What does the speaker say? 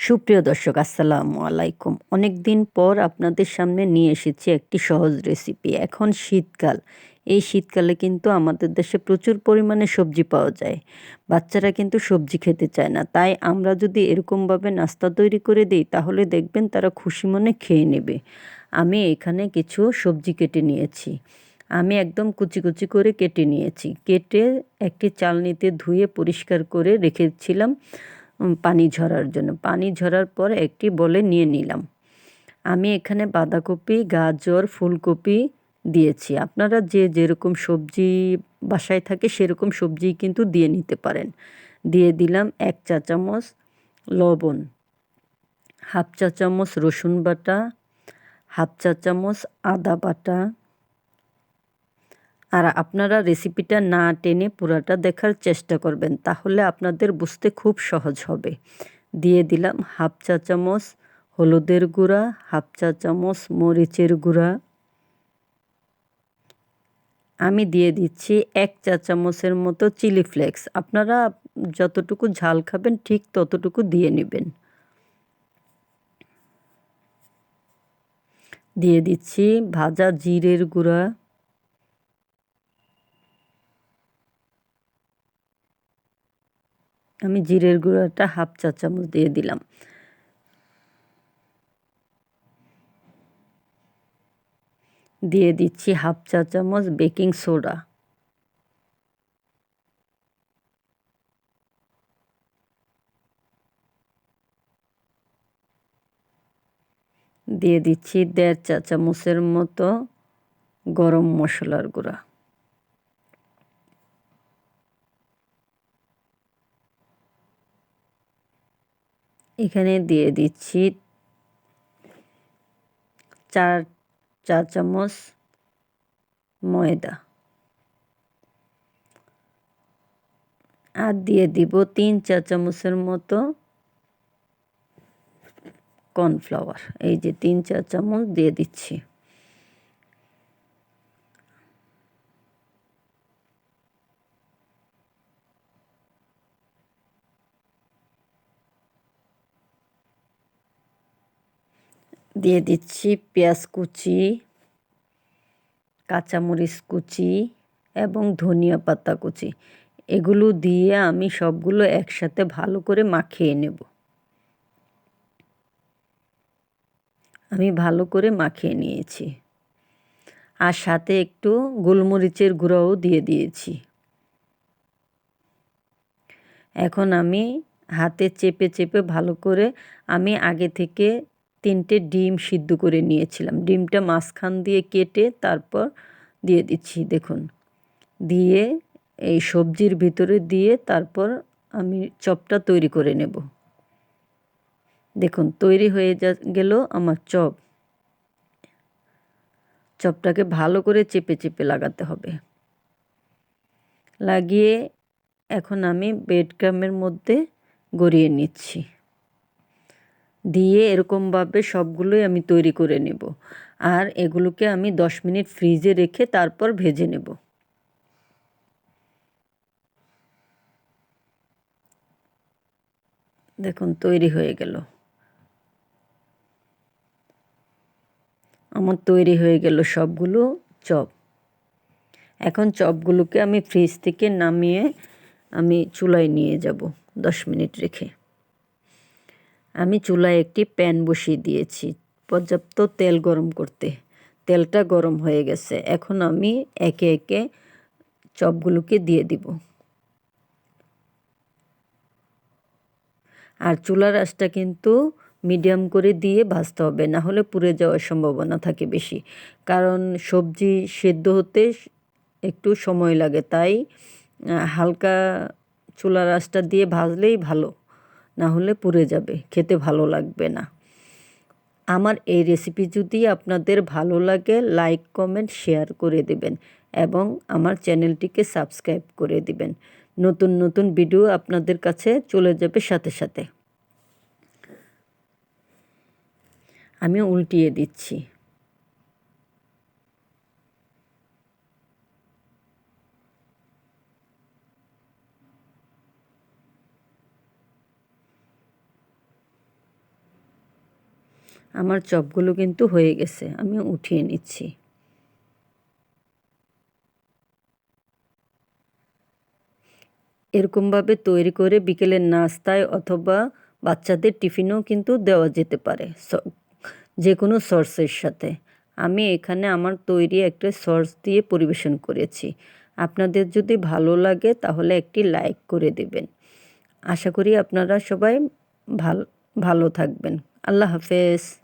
সুপ্রিয় দর্শক, আসসালামু আলাইকুম। অনেক দিন পর আপনাদের সামনে নিয়ে এসেছি একটি সহজ রেসিপি এখন শীতকাল। এই শীতকালে কিন্তু আমাদের দেশে প্রচুর পরিমাণে সবজি পাওয়া যায়। বাচ্চারা কিন্তু সবজি খেতে চায় না। তাই আমরা যদি এরকমভাবে নাস্তা তৈরি করে দিই, তাহলে দেখবেন তারা খুশি মনে খেয়ে নেবে। আমি এখানে কিছু সবজি কেটে নিয়েছি। আমি একদম কুচি কুচি করে কেটে নিয়েছি। কেটে একটি চালনিতে ধুয়ে পরিষ্কার করে রেখেছিলাম। পানি ঝরার জন্য। পানি ঝরার পর একটি বলে নিয়ে নিলাম। আমি এখানে বাঁধাকপি, গাজর, ফুলকপি দিয়েছি। আপনারা যে যেরকম সবজি বাসায় থাকে সেরকম সবজি কিন্তু দিয়ে নিতে পারেন। দিয়ে দিলাম এক চা চামচ লবণ, হাফ চা চামচ রসুন বাটা, হাফ চা চামচ আদা বাটা আর আপনারা রেসিপিটা না টেনে পুরাটা দেখার চেষ্টা করবেন, তাহলে আপনাদের বুঝতে খুব সহজ হবে। দিয়ে দিলাম হাফ চা চামচ হলুদের গুঁড়া, হাফ চা চামচ মরিচের গুঁড়া। আমি দিয়ে দিচ্ছি এক চা চামচের মতো চিলি ফ্লেক্স। আপনারা যতটুকু ঝাল খাবেন ঠিক ততটুকু দিয়ে নেবেন। দিয়ে দিচ্ছি ভাজা জিরের গুঁড়া। আমি জিরের গুঁড়োটা হাফ চা চামচ দিয়ে দিলাম। দিয়ে দিচ্ছি হাফ চা চামচ বেকিং সোডা। দিয়ে দিচ্ছি দেড় চা চামচের মতো গরম মশলার গুঁড়া। এখানে দিয়ে দিচ্ছি চার চা চামচ ময়দা। আর দিয়ে দিব তিন চা চামচের মতো কর্নফ্লাওয়ার। এই যে তিন চা চামচ দিয়ে দিচ্ছি। দিয়ে দিচ্ছি পেঁয়াজ কুচি, কাঁচামরিচ কুচি এবং ধনিয়া পাতা কুচি। এগুলো দিয়ে আমি সবগুলো একসাথে ভালো করে মাখিয়ে নেব। আমি ভালো করে মাখিয়ে নিয়েছি। আর সাথে একটু গোলমরিচের গুঁড়াও দিয়ে দিয়েছি। এখন আমি হাতে চেপে চেপে ভালো করে আমি আগে থেকে তিনটে ডিম সিদ্ধ করে নিয়েছিলাম। ডিমটা মাঝখান দিয়ে কেটে তারপর দিয়ে দিচ্ছি, দেখুন। দিয়ে এই সবজির ভিতরে দিয়ে তারপর আমি চপটা তৈরি করে নেব। দেখুন, তৈরি হয়ে যা গেল আমার চপ। চপটাকে ভালো করে চেপে চেপে লাগাতে হবে। লাগিয়ে এখন আমি বেড ক্রামের মধ্যে গড়িয়ে নিচ্ছি। দিয়ে এরকমভাবে সবগুলোই আমি তৈরি করে নেব। আর এগুলোকে আমি দশ মিনিট ফ্রিজে রেখে তারপর ভেজে নেব। দেখুন, তৈরি হয়ে গেল। আমার তৈরি হয়ে গেল সবগুলো চপ। এখন চপগুলোকে আমি ফ্রিজ থেকে নামিয়ে আমি চুলায় নিয়ে যাব দশ মিনিট রেখে। আমি চুলায় একটি প্যান বসিয়ে দিয়েছি। পর্যাপ্ত তেল গরম করতে। তেলটা গরম হয়ে গেছে। এখন আমি একে একে চপগুলোকে দিয়ে দিব। আর চুলার আঁচটা কিন্তু মিডিয়াম করে দিয়ে ভাজতে হবে। না হলে পুড়ে যাওয়ার সম্ভাবনা থাকে বেশি। কারণ সবজি সেদ্ধ হতে একটু সময় লাগে। তাই হালকা চুলার আঁচটা দিয়ে ভাজলেই ভালো। না হলে পুড়ে যাবে, খেতে ভালো লাগবে না। আমার এই রেসিপি যদি আপনাদের ভালো লাগে লাইক কমেন্ট শেয়ার করে দেবেন এবং আমার চ্যানেলটিকে সাবস্ক্রাইব করে দিবেন। নতুন নতুন ভিডিও আপনাদের কাছে চলে যাবে সাথে সাথে। আমি উল্টিয়ে দিচ্ছি। আমার চপগুলো কিন্তু হয়ে গেছে, আমি উঠিয়ে নিচ্ছি। এরকমভাবে তৈরি করে বিকেলের নাস্তায় অথবা বাচ্চাদের টিফিনও কিন্তু দেওয়া যেতে পারে যে কোনো সর্সের সাথে। আমি এখানে আমার তৈরি একটা সর্স দিয়ে পরিবেশন করেছি। আপনাদের যদি ভালো লাগে তাহলে একটি লাইক করে দেবেন। আশা করি আপনারা সবাই ভালো ভালো থাকবেন। আল্লাহ হাফেজ।